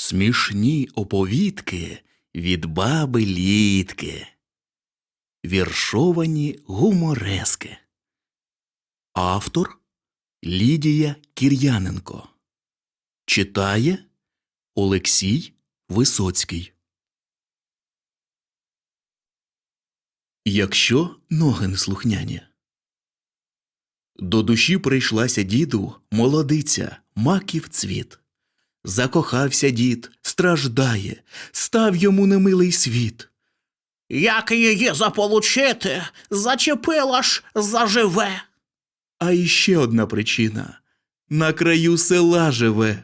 Смішні оповідки від баби літки. Віршовані гуморески. Автор Лідія Кір'яненко. Читає Олексій Висоцький. Якщо ноги неслухняні. До душі прийшлася діду молодиця, маків цвіт. Закохався дід, страждає, став йому немилий світ. Як її заполучити, зачепила ж заживе. А іще одна причина на краю села живе.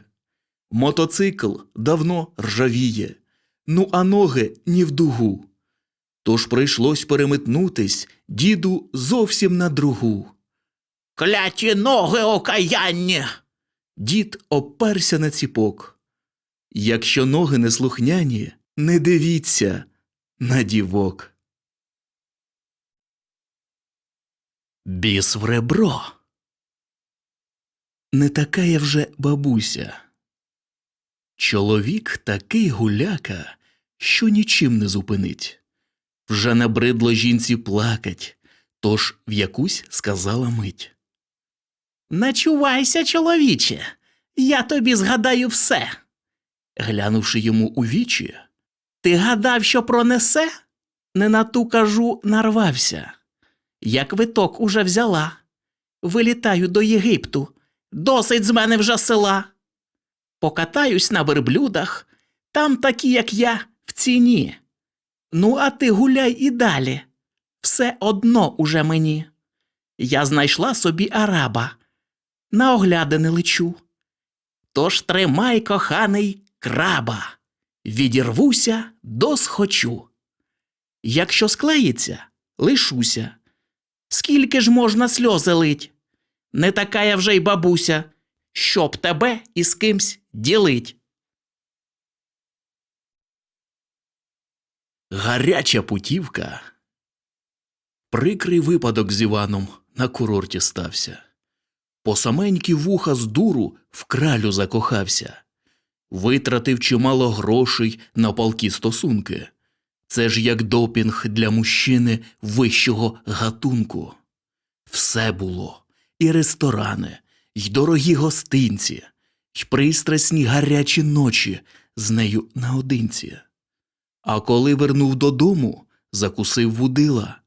Мотоцикл давно ржавіє, ну а ноги ні в дугу. Тож прийшлось переметнутись діду зовсім на другу. Кляті ноги окаянні. Дід оперся на ціпок. Якщо ноги неслухняні, не дивіться на дівок. Біс в ребро. Не така я вже бабуся. Чоловік такий гуляка, що нічим не зупинить. Вже набридло жінці плакать, тож в якусь сказала мить. Начувайся, чоловіче, я тобі згадаю все. Глянувши йому у вічі, Ти гадав, що пронесе? Не на ту кажу, нарвався. Я квиток уже взяла. Вилітаю до Єгипту. Досить з мене вже села. Покатаюсь на верблюдах, там такі, як я, в ціні. Ну, а ти гуляй і далі. Все одно уже мені. Я знайшла собі араба. На оглядини лечу. Тож тримай, коханий, краба. Відірвуся, досхочу. Якщо склеїться, лишуся. Скільки ж можна сльози лить? Не така я вже й бабуся, щоб тебе із кимсь ділить. гаряча путівка. Прикрий випадок з Іваном на курорті стався. По саменькі вуха з дуру в кралю закохався. Витратив чимало грошей на палкі стосунки. Це ж як допінг для мужчини вищого гатунку. Все було і ресторани, й дорогі гостинці, й пристрасні гарячі ночі з нею наодинці. А коли вернув додому, закусив вудила,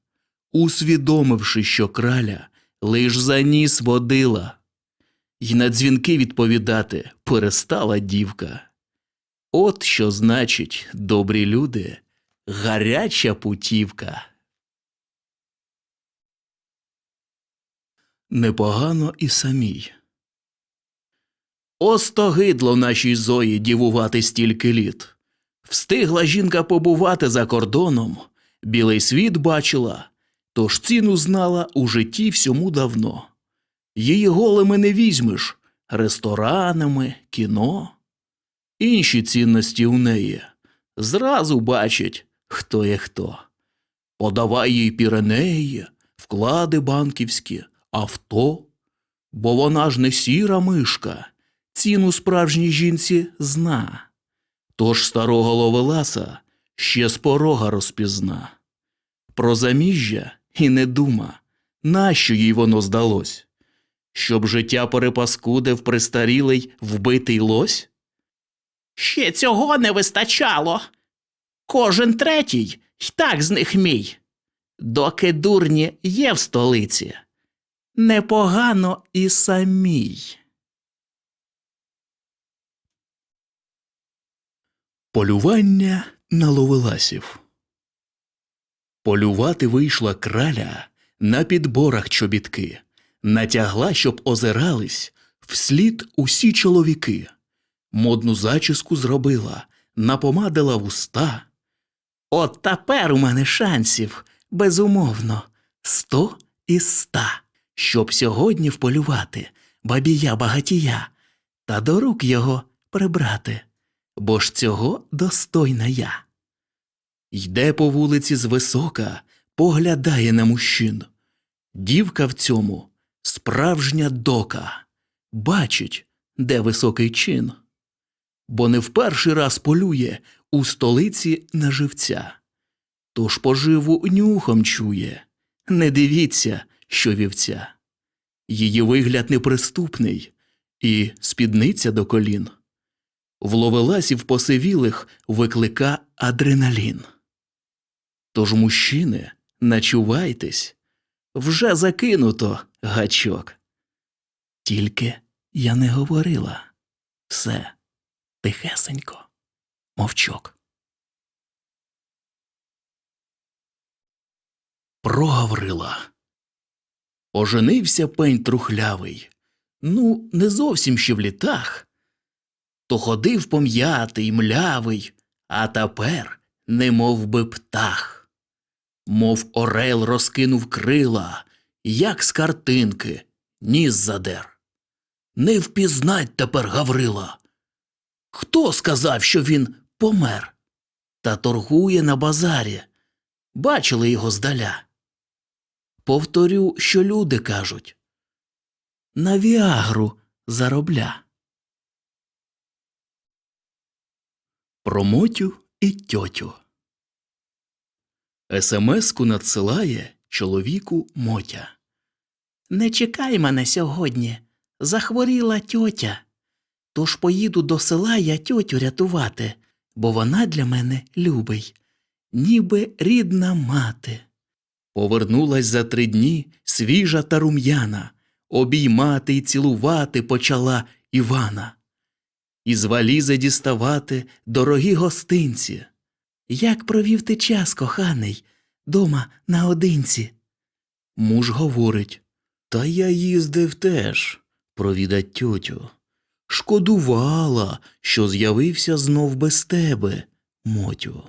усвідомивши, що краля лиш за ніс водила, й на дзвінки відповідати перестала дівка. От що значить, добрі люди, гаряча путівка. Непогано і самій. Остогидло нашій зої дівувати стільки літ. Встигла жінка побувати за кордоном, білий світ бачила, тож ціну знала у житті всьому давно. Її голими не візьмеш ресторанами, кіно. Інші цінності у неї зразу бачать, хто є хто. Подавай їй піренеї, вклади банківські, авто, бо вона ж не сіра мишка, ціну справжній жінці зна. Тож старого ловеласа ще з порога розпізна. Про заміжжя і не дума, нащо їй воно здалось? Щоб життя перепаскудив престарілий вбитий лось? Ще цього не вистачало. Кожен третій й так з них мій. Доки дурні є в столиці. Непогано і самій. Полювання на ловеласів. Полювати вийшла краля на підборах чобітки, натягла, щоб озирались вслід усі чоловіки. Модну зачіску зробила, напомадила вуста. От тепер у мене шансів, безумовно, сто із ста, щоб сьогодні вполювати бабія багатія та до рук його прибрати, бо ж цього достойна я. Йде по вулиці звисока, поглядає на мужчин. Дівка в цьому справжня дока, бачить, де високий чин. бо не в перший раз полює у столиці на живця. Тож поживу нюхом чує. Не дивіться, що вівця. Її вигляд неприступний і спідниця до колін. В посивілих виклика адреналін. Тож, мужчини, начувайтесь, вже закинуто гачок. Тільки я не говорила. Все тихесенько, мовчок. Про Гаврила. Оженився пень трухлявий. Ну, не зовсім ще в літах. То ходив пом'ятий, млявий, а тепер не мов би птах. Мов орел розкинув крила, як з картинки, ніс задер. Не впізнать тепер Гаврила. Хто сказав, що він помер? Та торгує на базарі. Бачили його здаля. Повторю, що люди кажуть. На віагру заробля. Про мотю і тьотю. СМС-ку надсилає чоловіку Мотя. Не чекай мене сьогодні. Захворіла тьотя. Тож поїду до села я тьотю рятувати, бо вона для мене любий, ніби рідна мати. Повернулась за три дні свіжа та рум'яна, обіймати й цілувати почала Івана. Із валізи діставати дорогі гостинці. Як провів ти час, коханий, дома наодинці? Муж говорить Та я їздив теж, провідать тьотю. Шкодувала, що з'явився знов без тебе, мотю.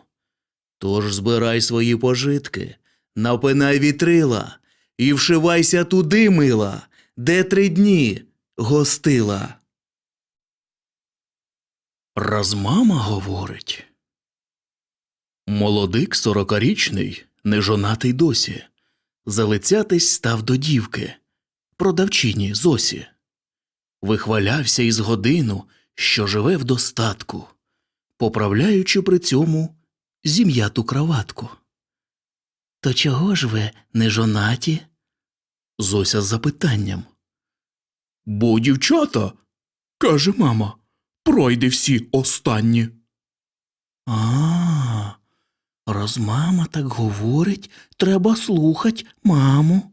Тож збирай свої пожитки, напинай вітрила і вшивайся туди, мила, де три дні гостила. Раз мама говорить. Молодик сорокарічний, нежонатий досі, залицятись став до дівки, продавчині Зосі. Вихвалявся із годину, що живе в достатку, поправляючи при цьому зім'яту краватку. То чого ж ви не жонаті? Зося з запитанням. Бо дівчата, каже мама, пройди всі останні. А, раз мама так говорить, треба слухать маму.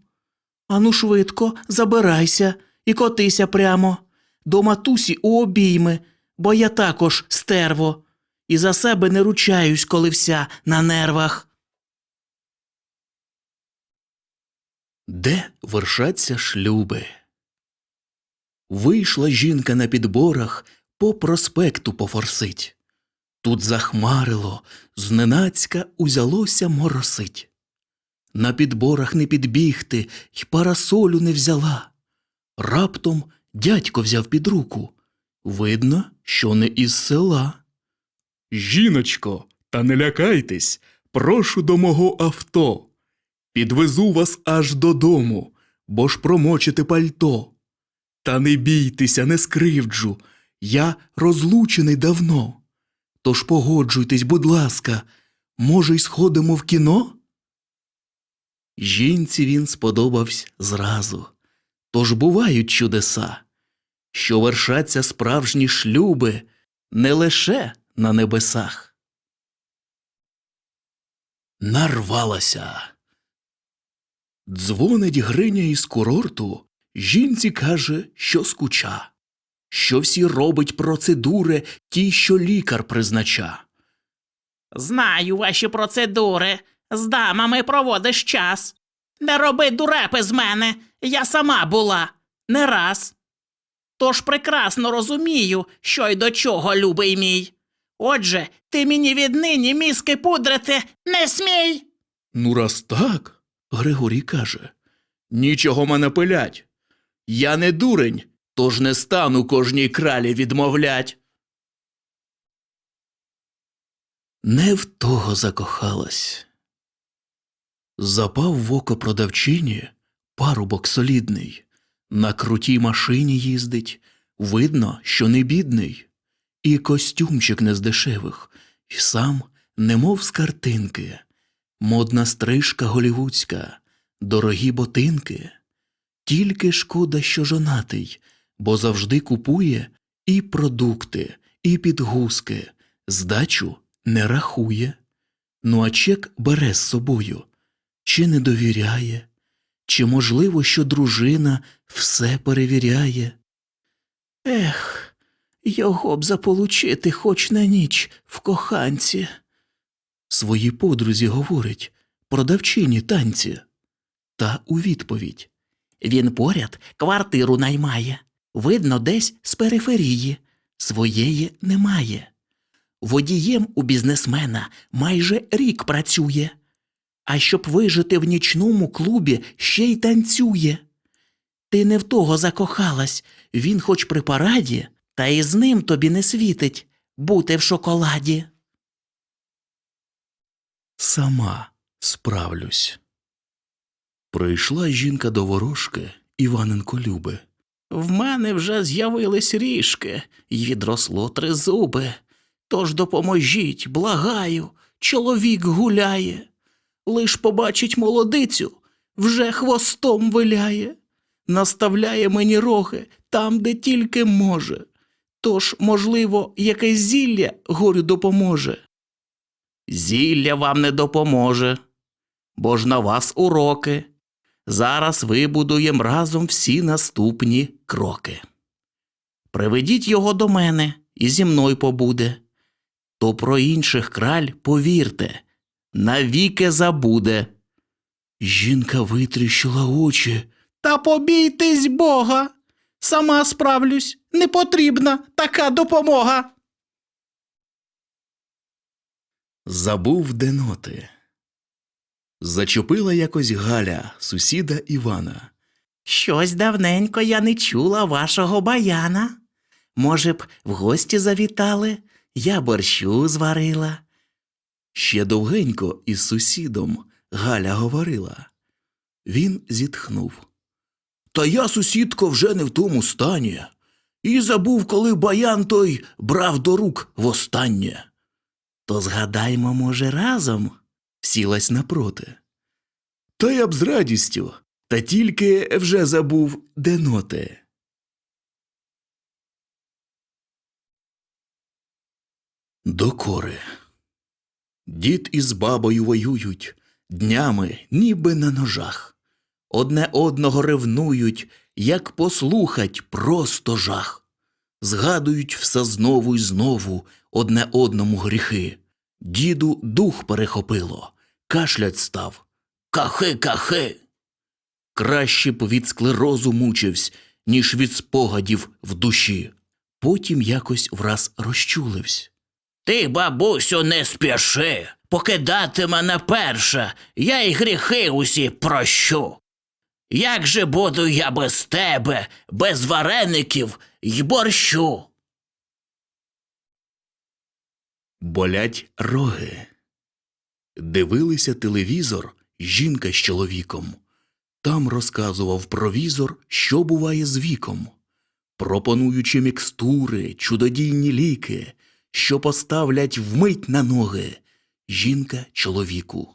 Ану швидко забирайся і котися прямо до матусі у обійми, бо я також стерво, і за себе не ручаюсь, коли вся на нервах. Де вершаться шлюби? Вийшла жінка на підборах, по проспекту пофорсить. Тут захмарило, зненацька узялося моросить. На підборах не підбігти й парасолю не взяла. Раптом дядько взяв під руку. Видно, що не із села. Жіночко, та не лякайтесь, прошу до мого авто. Підвезу вас аж додому, бо ж промочите пальто. Та не бійтеся, не скривджу, я розлучений давно. Тож погоджуйтесь, будь ласка, може, й сходимо в кіно? Жінці він сподобався зразу. Тож бувають чудеса, що вершаться справжні шлюби не лише на небесах. Нарвалася. Дзвонить Гриня із курорту, жінці каже, що скуча, що всі робить процедури ті, що лікар признача. Знаю ваші процедури. З дамами проводиш час. Не роби дурепи з мене. Я сама була. Не раз. Тож прекрасно розумію, що й до чого, любий мій. Отже, ти мені віднині мізки пудрити не смій. Ну, раз так, Григорій каже, нічого мене пилять. Я не дурень, тож не стану кожній кралі відмовлять. Не в того закохалась. Запав в око продавчині парубок солідний, на крутій машині їздить, видно, що не бідний, і костюмчик не з дешевих, і сам, немов з картинки, модна стрижка голівудська, дорогі ботинки. Тільки шкода, що жонатий, бо завжди купує і продукти, і підгузки, здачу не рахує. Ну а чек бере з собою, чи не довіряє, чи можливо, що дружина все перевіряє. Ех, його б заполучити хоч на ніч в коханці. Своїй подрузі говорить продавчині танці. Та у відповідь Він поряд квартиру наймає. Видно, десь з периферії. Своєї немає. Водієм у бізнесмена майже рік працює. А щоб вижити в нічному клубі, ще й танцює. Ти не в того закохалась, він хоч при параді, та і з ним тобі не світить бути в шоколаді. сама справлюсь. Прийшла жінка до ворожки, Іваненко любе. В мене вже з'явились ріжки й відросло три зуби. Тож допоможіть, благаю, чоловік гуляє. Лиш побачить молодицю, вже хвостом виляє, наставляє мені роги там, де тільки може. Тож, можливо, якесь зілля горю допоможе. Зілля вам не допоможе, бо ж на вас уроки. Зараз вибудуєм разом всі наступні кроки. Приведіть його до мене і зі мною побуде. То про інших краль, повірте, навіки забуде. Жінка витріщила очі. Та побійтесь Бога. Сама справлюсь, не потрібна така допомога. Забув де ноти. Зачепила якось Галя, сусіда Івана. Щось давненько я не чула вашого баяна. Може б, в гості завітали, я борщу зварила. Ще довгенько із сусідом Галя говорила. Він зітхнув. Та я, сусідко, вже не в тому стані. І забув, коли баян той брав до рук востаннє. То згадаймо, може, разом. Сілась напроти. Та я б з радістю, та тільки вже забув, де ноти. Докори. Дід із бабою воюють днями, ніби на ножах. Одне одного ревнують, як послухать просто жах. Згадують все знову й знову одне одному гріхи. Діду дух перехопило, кашлять став. Кахи, кахи. Краще б від склерозу мучивсь, ніж від спогадів в душі. Потім якось враз розчуливсь. Ти, бабусю, не спіши, покидати мене перше, я й гріхи усі прощу. Як же буду я без тебе, без вареників й борщу? Болять роги. Дивилися телевізор жінка з чоловіком. Там розказував провізор, що буває з віком, пропонуючи мікстури, чудодійні ліки, що поставлять вмить на ноги жінка чоловіку.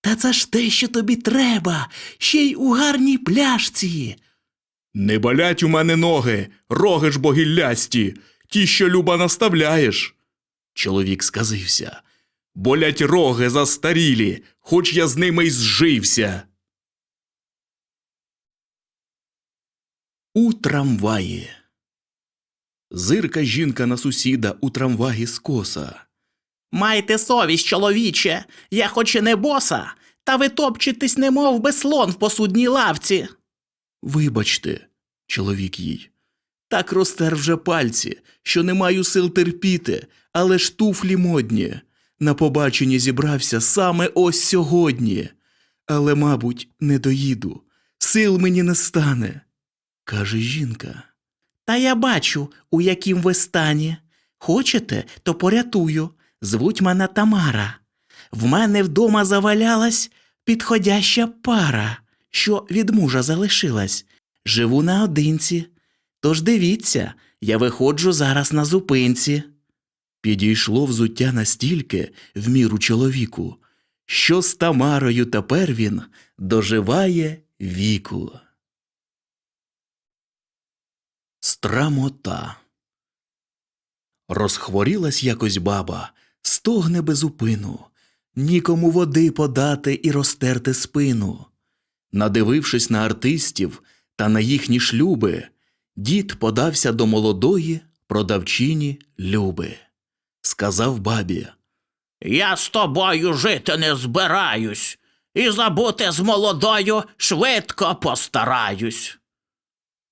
Та це ж те, що тобі треба, ще й у гарній пляшці. Не болять у мене ноги, роги ж богіллясті, ті, що люба наставляєш. Чоловік сказився. Болять роги застарілі, хоч я з ними й зжився. У трамваї. Зирка жінка на сусіда у трамваї скоса. Майте совість, чоловіче, я хоч і не боса, та ви топчетесь, немов би слон в посудній лавці. Вибачте, чоловік їй. Так розтер вже пальці, що не маю сил терпіти, але ж туфлі модні. На побачення зібрався саме ось сьогодні. Але, мабуть, не доїду. Сил мені не стане, каже жінка. Та я бачу, у яким ви стані. Хочете, то порятую. Звуть мене Тамара. В мене вдома завалялась підходяща пара, що від мужа залишилась. Живу наодинці. Тож дивіться, Я виходжу зараз на зупинці. Підійшло взуття настільки в міру чоловіку, що з Тамарою тепер він доживає віку. Страмота. Розхворілась якось баба, стогне без упину, нікому води подати і розтерти спину. Надивившись на артистів та на їхні шлюби, дід подався до молодої продавчині Люби. Сказав бабі, Я з тобою жити не збираюсь, і забути з молодою швидко постараюсь.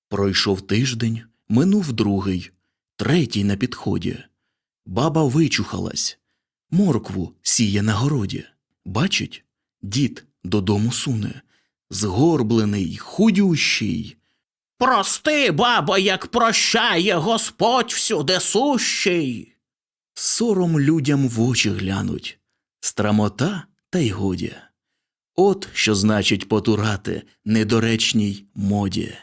Пройшов тиждень, минув другий, третій на підході. Баба вичухалась, моркву сіє на городі. Бачить, дід додому суне, згорблений, худющий. Прости, бабо, як прощає Господь всюди сущий. Сором людям в очі глянуть, страмота та й годі. От що значить потурати недоречній моді.